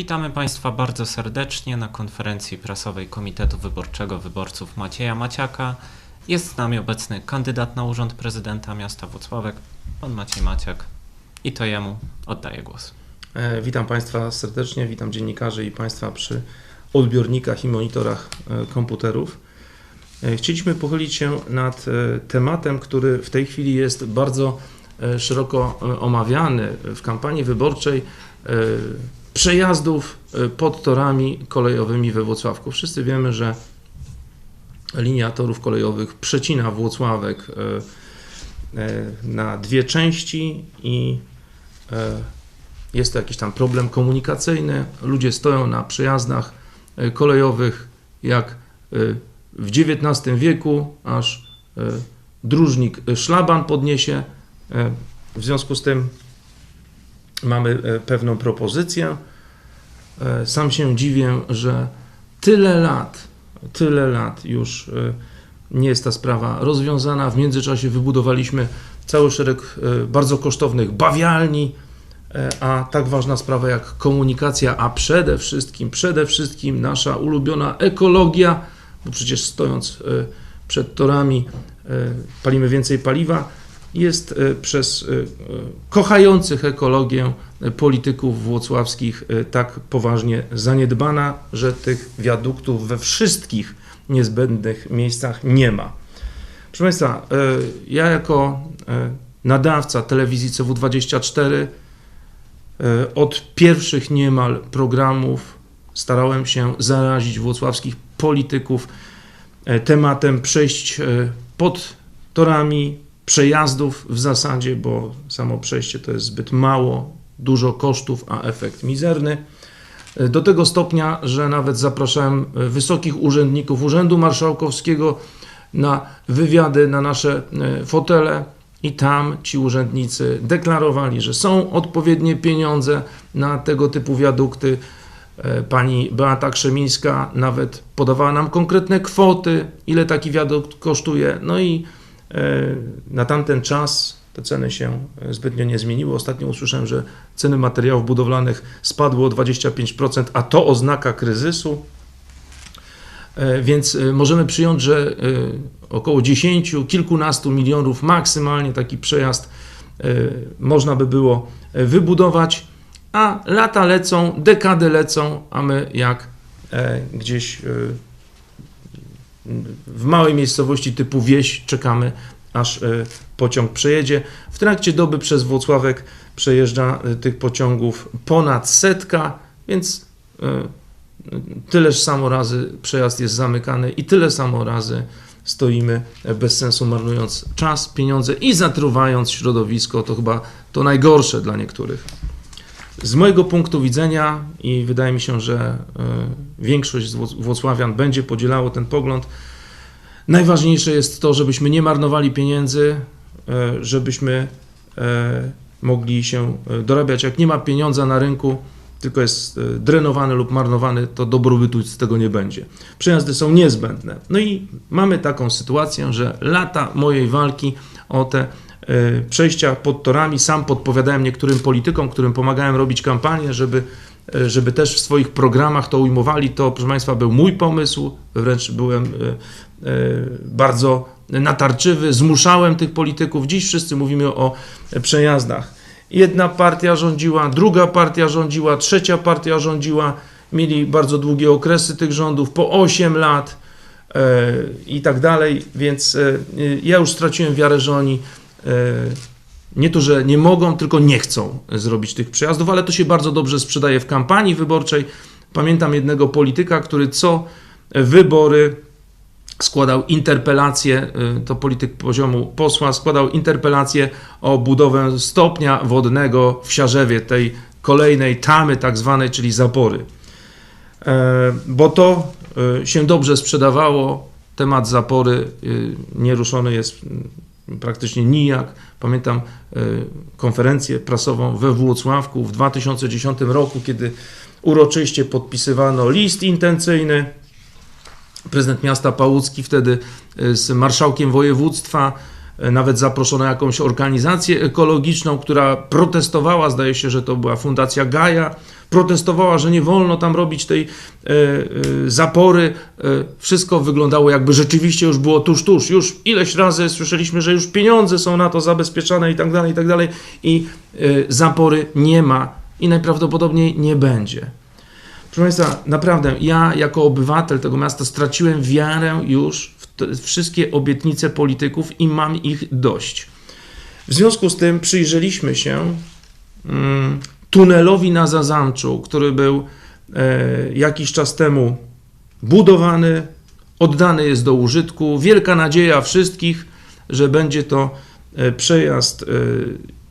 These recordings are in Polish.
Witamy Państwa bardzo serdecznie na konferencji prasowej Komitetu Wyborczego Wyborców Macieja Maciaka. Jest z nami obecny kandydat na urząd prezydenta miasta Włocławek, pan Maciej Maciak. I to jemu oddaję głos. E, Witam Państwa serdecznie, witam dziennikarzy i Państwa przy odbiornikach i monitorach e, komputerów. E, Chcieliśmy pochylić się nad tematem, który w tej chwili jest bardzo szeroko omawiany w kampanii wyborczej przejazdów e, pod torami kolejowymi we Włocławku. Wszyscy wiemy, że linia torów kolejowych przecina Włocławek e, e, na dwie części i jest to jakiś tam problem komunikacyjny. Ludzie stoją na przejazdach kolejowych jak w XIX wieku, aż dróżnik szlaban podniesie. W związku z tym mamy e, pewną propozycję. E, Sam się dziwię, że tyle lat, tyle lat już e, nie jest ta sprawa rozwiązana. W międzyczasie wybudowaliśmy cały szereg bardzo kosztownych bawialni, a tak ważna sprawa jak komunikacja, a przede wszystkim, przede wszystkim nasza ulubiona ekologia, bo przecież stojąc przed torami palimy więcej paliwa, jest e, przez e, e, kochających ekologię polityków włocławskich tak poważnie zaniedbana, że tych wiaduktów we wszystkich niezbędnych miejscach nie ma. Proszę Państwa, ja jako nadawca telewizji CW24 E, Od pierwszych niemal programów starałem się zarazić włocławskich polityków tematem przejść pod torami, przejazdów w zasadzie, bo samo przejście to jest zbyt mało, dużo kosztów, a efekt mizerny. Do tego stopnia, że nawet zapraszałem wysokich urzędników Urzędu Marszałkowskiego na wywiady na nasze e, fotele. I tam ci urzędnicy deklarowali, że są odpowiednie pieniądze na tego typu wiadukty. E, Pani Beata Krzemińska nawet podawała nam konkretne kwoty, ile taki wiadukt kosztuje. No i na tamten czas te ceny się e, zbytnio nie zmieniły. Ostatnio usłyszałem, że ceny materiałów budowlanych spadły o 25%, a to oznaka kryzysu. E, Więc e, możemy przyjąć, że e, około 10, kilkunastu milionów maksymalnie taki przejazd e, można by było e, wybudować, a lata lecą, dekady lecą, a my jak e, gdzieś e, w małej miejscowości typu wieś czekamy, aż e, pociąg przejedzie. W trakcie doby przez Włocławek przejeżdża e, tych pociągów ponad setka, więc e, tyleż samo razy przejazd jest zamykany i tyle samo razy stoimy bez sensu marnując czas, pieniądze i zatruwając środowisko. To chyba to najgorsze dla niektórych. Z mojego punktu widzenia i wydaje mi się, że e, większość Włocławian będzie podzielało ten pogląd, najważniejsze jest to, żebyśmy nie marnowali pieniędzy, e, żebyśmy e, mogli się dorabiać. Jak nie ma pieniądza na rynku, tylko jest drenowany lub marnowany, to dobrobytu z tego nie będzie. Przejazdy są niezbędne. No i mamy taką sytuację, że lata mojej walki o te przejścia pod torami, sam podpowiadałem niektórym politykom, którym pomagałem robić kampanię, żeby, e, żeby też w swoich programach to ujmowali. To, proszę Państwa, był mój pomysł, wręcz byłem e, e, bardzo natarczywy, zmuszałem tych polityków. Dziś wszyscy mówimy o przejazdach. Jedna partia rządziła, druga partia rządziła, trzecia partia rządziła. Mieli bardzo długie okresy tych rządów, po 8 lat e, i tak dalej, więc e, ja już straciłem wiarę, że oni e, nie to, że nie mogą, tylko nie chcą zrobić tych przejazdów, ale to się bardzo dobrze sprzedaje w kampanii wyborczej. Pamiętam jednego polityka, który co wybory składał interpelację, y, to polityk poziomu posła, składał interpelację o budowę stopnia wodnego w Siarzewie, tej kolejnej tamy tak zwanej, czyli zapory. E, Bo to się dobrze sprzedawało, temat zapory nieruszony jest praktycznie nijak. Pamiętam y, konferencję prasową we Włocławku w 2010 roku, kiedy uroczyście podpisywano list intencyjny prezydent miasta Pałucki wtedy y, z marszałkiem województwa e, nawet zaproszono jakąś organizację ekologiczną, która protestowała, zdaje się, że to była Fundacja Gaja, protestowała, że nie wolno tam robić tej e, e, zapory. E, wszystko wyglądało jakby rzeczywiście już było tuż, tuż. Już ileś razy słyszeliśmy, że już pieniądze są na to zabezpieczane i tak dalej, i tak dalej. I zapory nie ma i najprawdopodobniej nie będzie. Proszę Państwa, naprawdę, ja jako obywatel tego miasta straciłem wiarę już w te wszystkie obietnice polityków i mam ich dość. W związku z tym przyjrzeliśmy się mm, tunelowi na Zazamczu, który był e, jakiś czas temu budowany, oddany jest do użytku. Wielka nadzieja wszystkich, że będzie to e, przejazd e,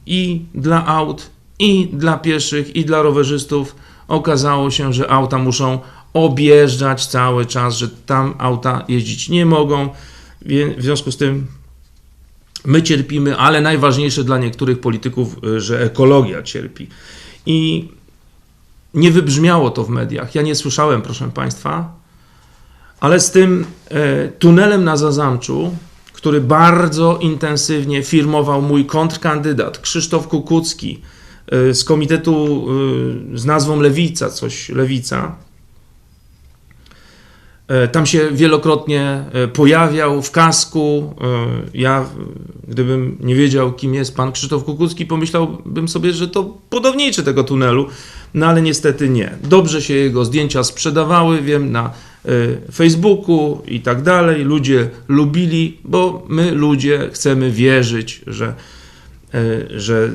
i dla aut, i dla pieszych, i dla rowerzystów. Okazało się, że auta muszą objeżdżać cały czas, że tam auta jeździć nie mogą. W związku z tym my cierpimy, ale najważniejsze dla niektórych polityków, y, że ekologia cierpi. I nie wybrzmiało to w mediach. Ja nie słyszałem, proszę Państwa, ale z tym e, tunelem na Zazamczu, który bardzo intensywnie firmował mój kontrkandydat Krzysztof Kukucki z komitetu e, z nazwą Lewica, coś Lewica, E, Tam się wielokrotnie pojawiał w kasku. Ja, gdybym nie wiedział, kim jest pan Krzysztof Kukucki, pomyślałbym sobie, że to budowniczy tego tunelu, no ale niestety nie. Dobrze się jego zdjęcia sprzedawały, wiem, na Facebooku i tak dalej. Ludzie lubili, bo my ludzie chcemy wierzyć, że, że e,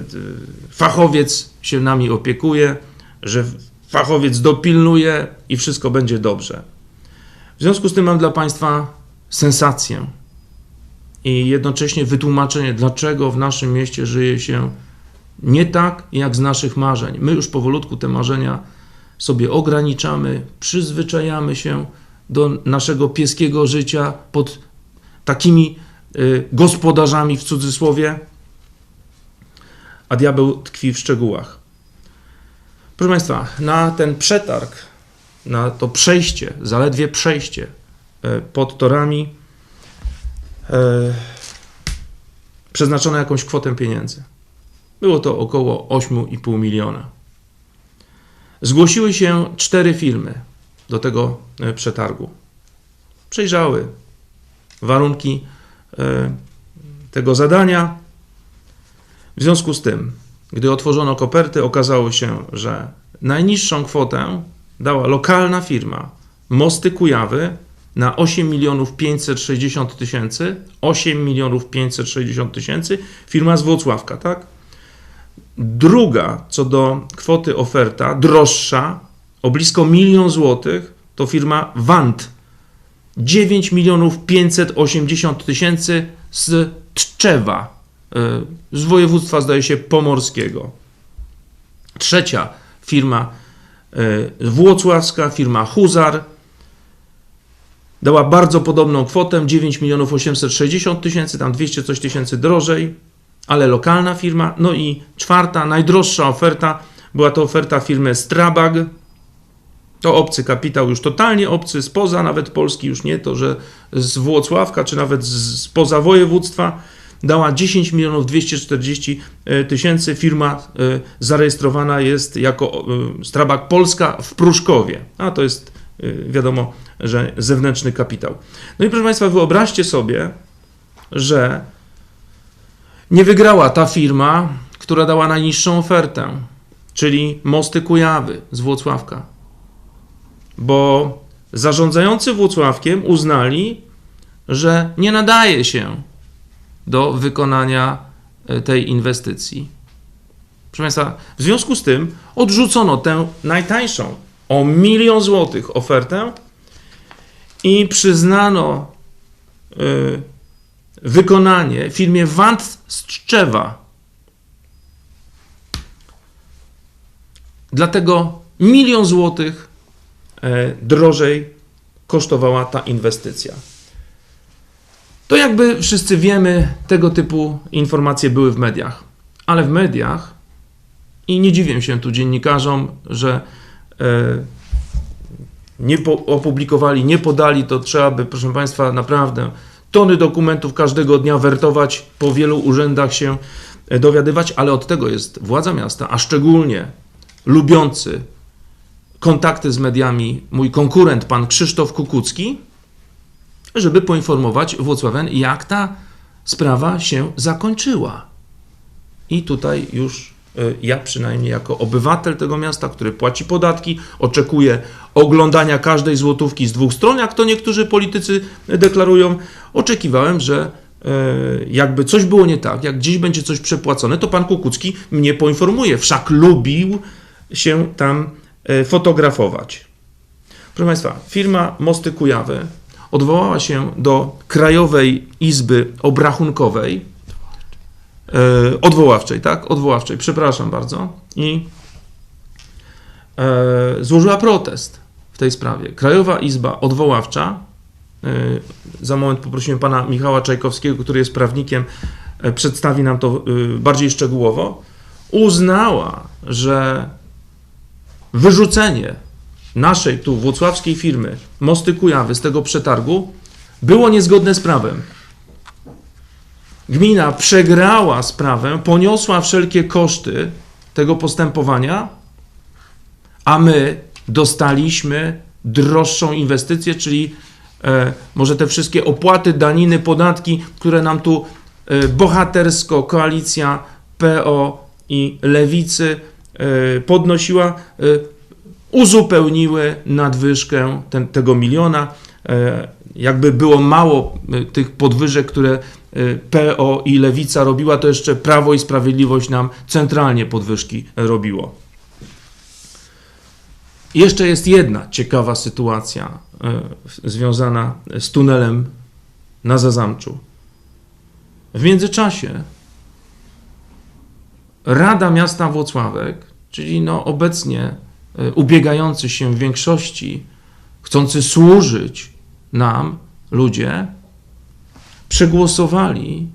fachowiec się nami opiekuje, że fachowiec dopilnuje i wszystko będzie dobrze. W związku z tym mam dla Państwa sensację i jednocześnie wytłumaczenie, dlaczego w naszym mieście żyje się nie tak, jak z naszych marzeń. My już powolutku te marzenia sobie ograniczamy, przyzwyczajamy się do naszego pieskiego życia pod takimi y, gospodarzami w cudzysłowie, a diabeł tkwi w szczegółach. Proszę Państwa, na ten przetarg na to przejście, zaledwie przejście e, pod torami, e, przeznaczono jakąś kwotę pieniędzy. Było to około 8,5 miliona. Zgłosiły się cztery firmy do tego e, przetargu. Przejrzały warunki e, tego zadania. W związku z tym, gdy otworzono koperty, okazało się, że najniższą kwotę dała lokalna firma Mosty Kujawy na 8 milionów 560 tysięcy, 8 milionów 560 tysięcy, firma z Włocławka, tak? Druga co do kwoty oferta, droższa, o blisko milion złotych, to firma Wand. 9 milionów 580 tysięcy z Tczewa, z województwa, zdaje się, pomorskiego. Trzecia firma y, włocławska, firma Huzar, dała bardzo podobną kwotę, 9 milionów 860 tysięcy, tam 200 coś tysięcy drożej, ale lokalna firma. No i czwarta, najdroższa oferta, była to oferta firmy Strabag, to obcy kapitał, już totalnie obcy, spoza nawet Polski, już nie to, że z Włocławka, czy nawet spoza województwa, dała 10 milionów 240 tysięcy. Firma e, zarejestrowana jest jako e, Strabag Polska w Pruszkowie, a to jest e, wiadomo, że zewnętrzny kapitał. No i proszę Państwa, wyobraźcie sobie, że nie wygrała ta firma, która dała najniższą ofertę, czyli Mosty Kujawy z Włocławka bo zarządzający Włocławkiem uznali, że nie nadaje się do wykonania e, tej inwestycji. Proszę Państwa, w związku z tym odrzucono tę najtańszą o milion złotych ofertę i przyznano y, wykonanie firmie Wand z Tczewa. Dlatego milion złotych e, drożej kosztowała ta inwestycja. To jakby wszyscy wiemy, tego typu informacje były w mediach. Ale w mediach, i nie dziwię się tu dziennikarzom, że e, nie opublikowali, nie podali, to trzeba by, proszę Państwa, naprawdę tony dokumentów każdego dnia wertować, po wielu urzędach się e, dowiadywać, ale od tego jest władza miasta, a szczególnie lubiący kontakty z mediami mój konkurent, pan Krzysztof Kukucki, żeby poinformować Włocławian, jak ta sprawa się zakończyła. I tutaj już y, ja przynajmniej jako obywatel tego miasta, który płaci podatki, oczekuję oglądania każdej złotówki z dwóch stron, jak to niektórzy politycy deklarują, oczekiwałem, że y, jakby coś było nie tak, jak gdzieś będzie coś przepłacone, to pan Kukucki mnie poinformuje. Wszak lubił się tam y, fotografować. Proszę Państwa, firma Mosty Kujawy odwołała się do Krajowej Izby Obrachunkowej, e, odwoławczej, tak? Odwoławczej, przepraszam bardzo. I e, złożyła protest w tej sprawie. Krajowa Izba Odwoławcza, e, za moment poprosimy pana Michała Czajkowskiego, który jest prawnikiem, przedstawi nam to bardziej szczegółowo, uznała, że wyrzucenie naszej tu włocławskiej firmy Mosty Kujawy z tego przetargu było niezgodne z prawem. Gmina przegrała sprawę, poniosła wszelkie koszty tego postępowania, a my dostaliśmy droższą inwestycję, czyli e, może te wszystkie opłaty, daniny, podatki, które nam tu e, bohatersko koalicja PO i Lewicy e, podnosiła, e, uzupełniły nadwyżkę ten, tego miliona. E, Jakby było mało e, tych podwyżek, które e, PO i Lewica robiła, to jeszcze Prawo i Sprawiedliwość nam centralnie podwyżki robiło. Jeszcze jest jedna ciekawa sytuacja związana z tunelem na Zazamczu. W międzyczasie Rada Miasta Włocławek, czyli no obecnie ubiegający się w większości, chcący służyć nam ludzie, przegłosowali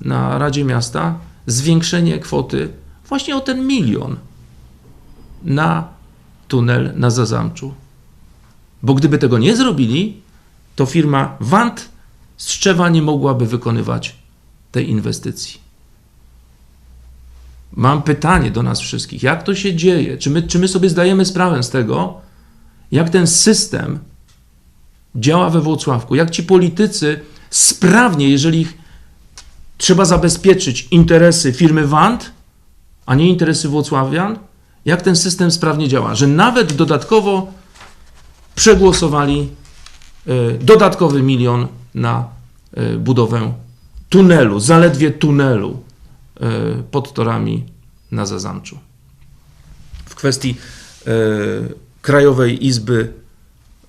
na Radzie Miasta zwiększenie kwoty właśnie o ten milion na tunel na Zazamczu. Bo gdyby tego nie zrobili, to firma Wand z Szczewa nie mogłaby wykonywać tej inwestycji. Mam pytanie do nas wszystkich. Jak to się dzieje? Czy my, czy my sobie zdajemy sprawę z tego, jak ten system działa we Włocławku? Jak ci politycy sprawnie, jeżeli ich trzeba zabezpieczyć interesy firmy Wand, a nie interesy Włocławian, jak ten system sprawnie działa? Że nawet dodatkowo przegłosowali e, dodatkowy milion na e, budowę tunelu, zaledwie tunelu pod torami na Zazamczu. W kwestii e, Krajowej Izby,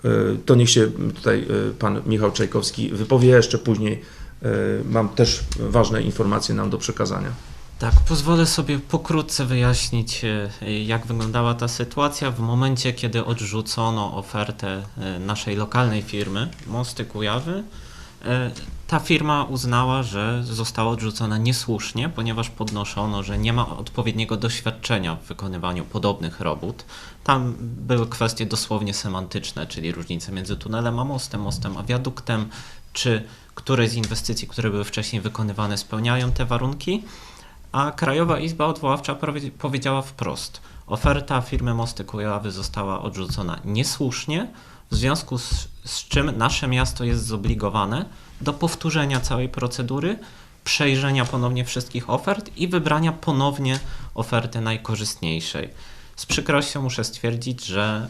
e, to niech się tutaj e, pan Michał Czajkowski wypowie jeszcze później. E, Mam też ważne informacje nam do przekazania. Tak, pozwolę sobie pokrótce wyjaśnić, e, jak wyglądała ta sytuacja w momencie, kiedy odrzucono ofertę e, naszej lokalnej firmy Mosty Kujawy. E, Ta firma uznała, że została odrzucona niesłusznie, ponieważ podnoszono, że nie ma odpowiedniego doświadczenia w wykonywaniu podobnych robót. Tam były kwestie dosłownie semantyczne, czyli różnice między tunelem a mostem, mostem a wiaduktem, czy któreś z inwestycji, które były wcześniej wykonywane, spełniają te warunki. A Krajowa Izba Odwoławcza powiedziała wprost: oferta firmy Mosty Kujawy została odrzucona niesłusznie, w związku z, z czym nasze miasto jest zobligowane do powtórzenia całej procedury, przejrzenia ponownie wszystkich ofert i wybrania ponownie oferty najkorzystniejszej. Z przykrością muszę stwierdzić, że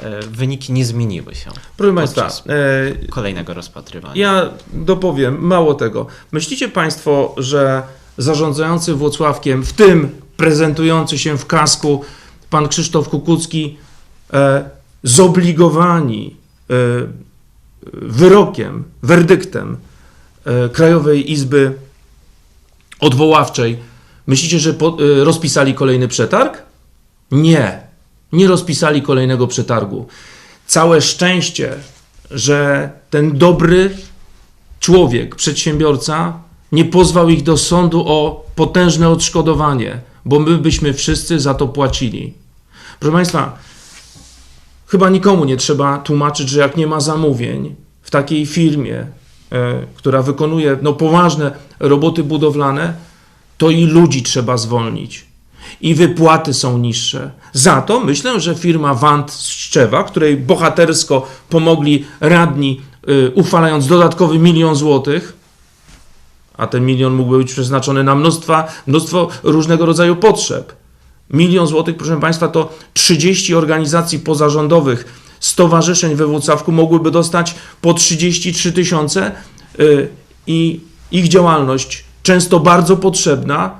e, wyniki nie zmieniły się Proszę Państwa, e, kolejnego rozpatrywania. Ja dopowiem mało tego. Myślicie Państwo, że zarządzający Włocławkiem, w tym prezentujący się w kasku pan Krzysztof Kukucki, e, zobligowani wyrokiem, werdyktem e, Krajowej Izby Odwoławczej, myślicie, że e, rozpisali kolejny przetarg? Nie, nie rozpisali kolejnego przetargu. Całe szczęście, że ten dobry człowiek, przedsiębiorca, nie pozwał ich do sądu o potężne odszkodowanie, bo my byśmy wszyscy za to płacili. Proszę Państwa, chyba nikomu nie trzeba tłumaczyć, że jak nie ma zamówień w takiej firmie, która wykonuje no, poważne roboty budowlane, to i ludzi trzeba zwolnić. I wypłaty są niższe. Za to myślę, że firma Wand Szczewa, której bohatersko pomogli radni, y, uchwalając dodatkowy milion złotych, a ten milion mógłby być przeznaczony na mnóstwa, mnóstwo różnego rodzaju potrzeb. Milion złotych, proszę Państwa, to 30 organizacji pozarządowych, stowarzyszeń we Włocławku mogłyby dostać po 33 tysiące y, i ich działalność, często bardzo potrzebna,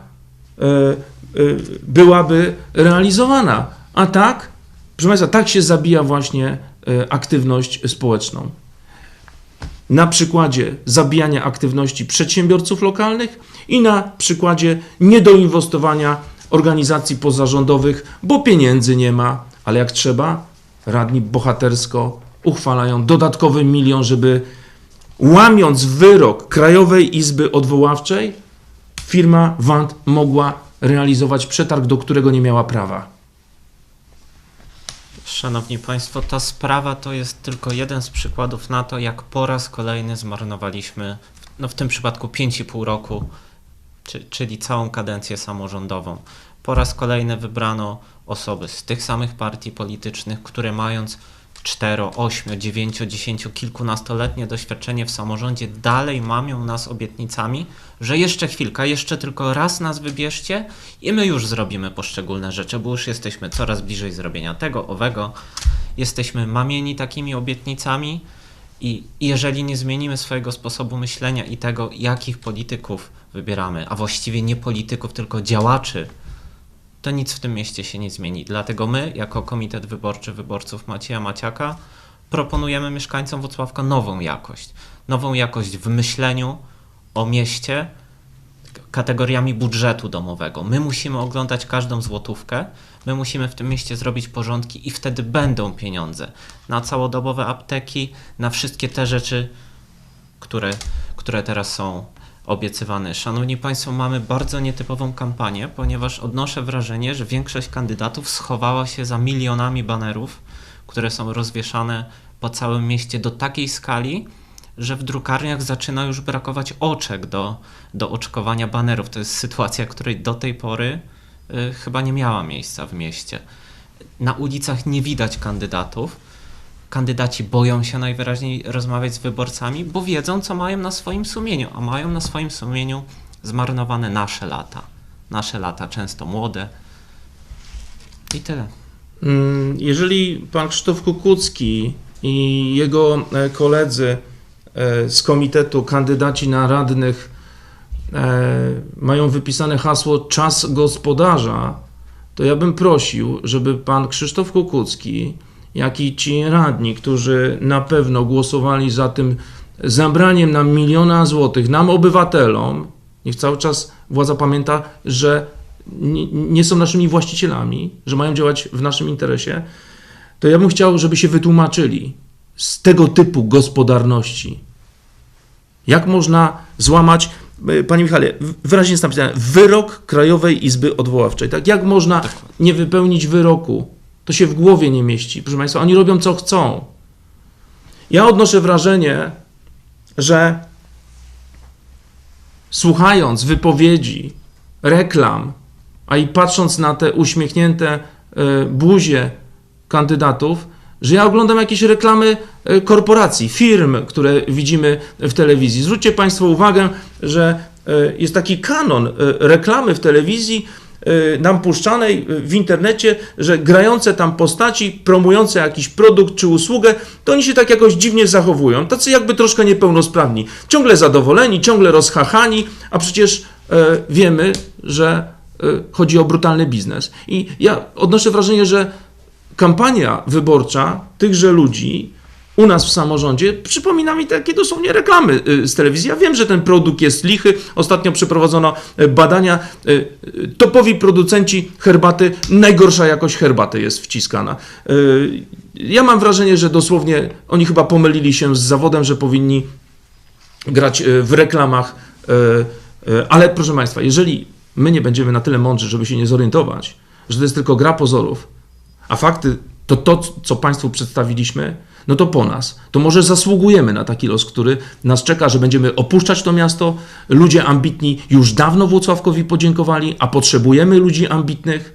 y, y, byłaby realizowana. A tak, proszę Państwa, tak się zabija właśnie aktywność społeczną na przykładzie zabijania aktywności przedsiębiorców lokalnych i na przykładzie niedoinwestowania organizacji pozarządowych, bo pieniędzy nie ma, ale jak trzeba, radni bohatersko uchwalają dodatkowy milion, żeby łamiąc wyrok Krajowej Izby Odwoławczej, firma WAND mogła realizować przetarg, do którego nie miała prawa. Szanowni Państwo, ta sprawa to jest tylko jeden z przykładów na to, jak po raz kolejny zmarnowaliśmy, no w tym przypadku 5,5 roku, czy, czyli całą kadencję samorządową. Po raz kolejny wybrano osoby z tych samych partii politycznych, które mając 4, 8, 9, 10, kilkunastoletnie doświadczenie w samorządzie dalej mamią nas obietnicami, że jeszcze chwilkę, jeszcze tylko raz nas wybierzcie i my już zrobimy poszczególne rzeczy, bo już jesteśmy coraz bliżej zrobienia tego, owego. Jesteśmy mamieni takimi obietnicami i jeżeli nie zmienimy swojego sposobu myślenia i tego, jakich polityków wybieramy, a właściwie nie polityków, tylko działaczy, to nic w tym mieście się nie zmieni. Dlatego my, jako Komitet Wyborczy Wyborców Macieja Maciaka, proponujemy mieszkańcom Włocławka nową jakość. Nową jakość w myśleniu o mieście kategoriami budżetu domowego. My musimy oglądać każdą złotówkę, my musimy w tym mieście zrobić porządki i wtedy będą pieniądze na całodobowe apteki, na wszystkie te rzeczy, które, które teraz są obiecywane. Szanowni Państwo, mamy bardzo nietypową kampanię, ponieważ odnoszę wrażenie, że większość kandydatów schowała się za milionami banerów, które są rozwieszane po całym mieście do takiej skali, że w drukarniach zaczyna już brakować oczek do, do oczkowania banerów. To jest sytuacja, której do tej pory y, chyba nie miała miejsca w mieście. Na ulicach nie widać kandydatów. Kandydaci boją się najwyraźniej rozmawiać z wyborcami, bo wiedzą, co mają na swoim sumieniu, a mają na swoim sumieniu zmarnowane nasze lata. Nasze lata, często młode. I tyle. Mm, Jeżeli pan Krzysztof Kukucki i jego e, koledzy e, z komitetu, kandydaci na radnych e, mają wypisane hasło czas gospodarza, to ja bym prosił, żeby pan Krzysztof Kukucki, jak i ci radni, którzy na pewno głosowali za tym zabraniem nam miliona złotych, nam obywatelom, niech cały czas władza pamięta, że nie, są naszymi właścicielami, że mają działać w naszym interesie, to ja bym chciał, żeby się wytłumaczyli z tego typu gospodarności. Jak można złamać, e, Panie Michale, wyraźnie jest napisane, wyrok Krajowej Izby Odwoławczej. Tak? Jak można nie wypełnić wyroku? To się w głowie nie mieści. Proszę Państwa, oni robią co chcą. Ja odnoszę wrażenie, że słuchając wypowiedzi, reklam, a i patrząc na te uśmiechnięte e, buzie kandydatów, że ja oglądam jakieś reklamy e, korporacji, firm, które widzimy w telewizji. Zwróćcie Państwo uwagę, że e, jest taki kanon reklamy w telewizji nam puszczanej w internecie, że grające tam postaci, promujące jakiś produkt czy usługę, to oni się tak jakoś dziwnie zachowują, tacy jakby troszkę niepełnosprawni, ciągle zadowoleni, ciągle rozchachani, a przecież e, wiemy, że e, chodzi o brutalny biznes. I ja odnoszę wrażenie, że kampania wyborcza tychże ludzi u nas w samorządzie przypomina mi takie dosłownie reklamy y, z telewizji. Ja wiem, że ten produkt jest lichy. Ostatnio przeprowadzono y, badania. y, Topowi producenci herbaty, najgorsza jakość herbaty jest wciskana. Ja mam wrażenie, że dosłownie oni chyba pomylili się z zawodem, że powinni grać w reklamach. Ale proszę Państwa, jeżeli my nie będziemy na tyle mądrzy, żeby się nie zorientować, że to jest tylko gra pozorów, a fakty to to, co Państwu przedstawiliśmy, no to po nas. To może zasługujemy na taki los, który nas czeka, że będziemy opuszczać to miasto. Ludzie ambitni już dawno Włocławkowi podziękowali, a potrzebujemy ludzi ambitnych.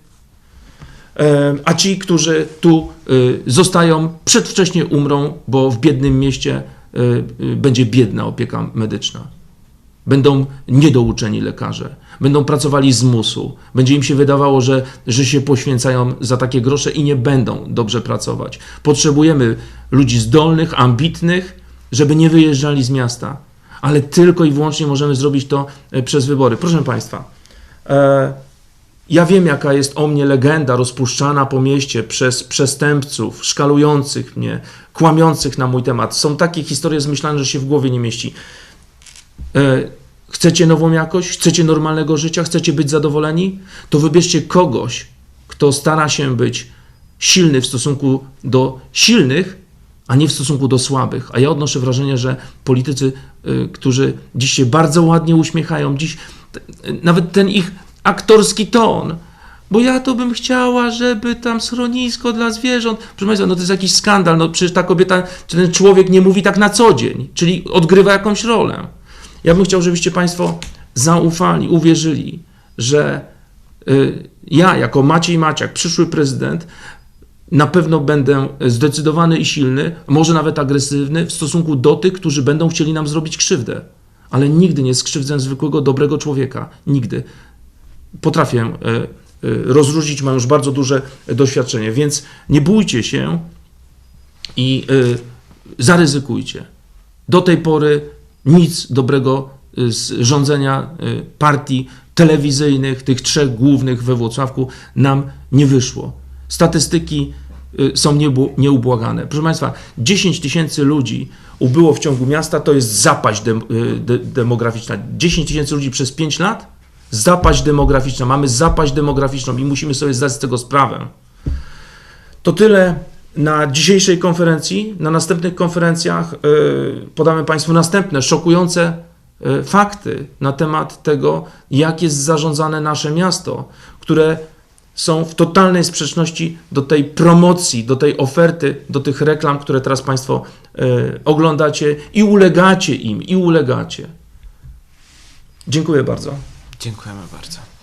A ci, którzy tu y, zostają, przedwcześnie umrą, bo w biednym mieście y, y, będzie biedna opieka medyczna. Będą niedouczeni lekarze, będą pracowali z musu, będzie im się wydawało, że, że się poświęcają za takie grosze i nie będą dobrze pracować. Potrzebujemy ludzi zdolnych, ambitnych, żeby nie wyjeżdżali z miasta, ale tylko i wyłącznie możemy zrobić to e, przez wybory. Proszę Państwa, e, ja wiem, jaka jest o mnie legenda rozpuszczana po mieście przez przestępców, szkalujących mnie, kłamiących na mój temat. Są takie historie zmyślane, że się w głowie nie mieści. E, Chcecie nową jakość? Chcecie normalnego życia? Chcecie być zadowoleni? To wybierzcie kogoś, kto stara się być silny w stosunku do silnych, a nie w stosunku do słabych. A ja odnoszę wrażenie, że politycy, y, którzy dziś się bardzo ładnie uśmiechają, dziś nawet ten ich aktorski ton, bo ja to bym chciała, żeby tam schronisko dla zwierząt. Proszę Państwa, no to jest jakiś skandal. No przecież ta kobieta, czy ten człowiek nie mówi tak na co dzień, czyli odgrywa jakąś rolę. Ja bym chciał, żebyście Państwo zaufali, uwierzyli, że y, ja, jako Maciej Maciak, przyszły prezydent, na pewno będę zdecydowany i silny, może nawet agresywny w stosunku do tych, którzy będą chcieli nam zrobić krzywdę. Ale nigdy nie skrzywdzę zwykłego, dobrego człowieka. Nigdy. Potrafię e, e, rozróżnić, mam już bardzo duże doświadczenie, więc nie bójcie się i e, zaryzykujcie. Do tej pory nic dobrego y, z rządzenia y, partii telewizyjnych, tych trzech głównych we Włocławku, nam nie wyszło. Statystyki y, są nieubłagane. Proszę Państwa, 10 tysięcy ludzi ubyło w ciągu miasta, to jest zapaść de- demograficzna. 10 tysięcy ludzi przez 5 lat? Zapaść demograficzna. Mamy zapaść demograficzną i musimy sobie zdać z tego sprawę. To tyle na dzisiejszej konferencji. Na następnych konferencjach y, podamy Państwu następne szokujące y, fakty na temat tego, jak jest zarządzane nasze miasto, które są w totalnej sprzeczności do tej promocji, do tej oferty, do tych reklam, które teraz Państwo y, oglądacie i ulegacie im, i ulegacie. Dziękuję bardzo. Dziękujemy bardzo.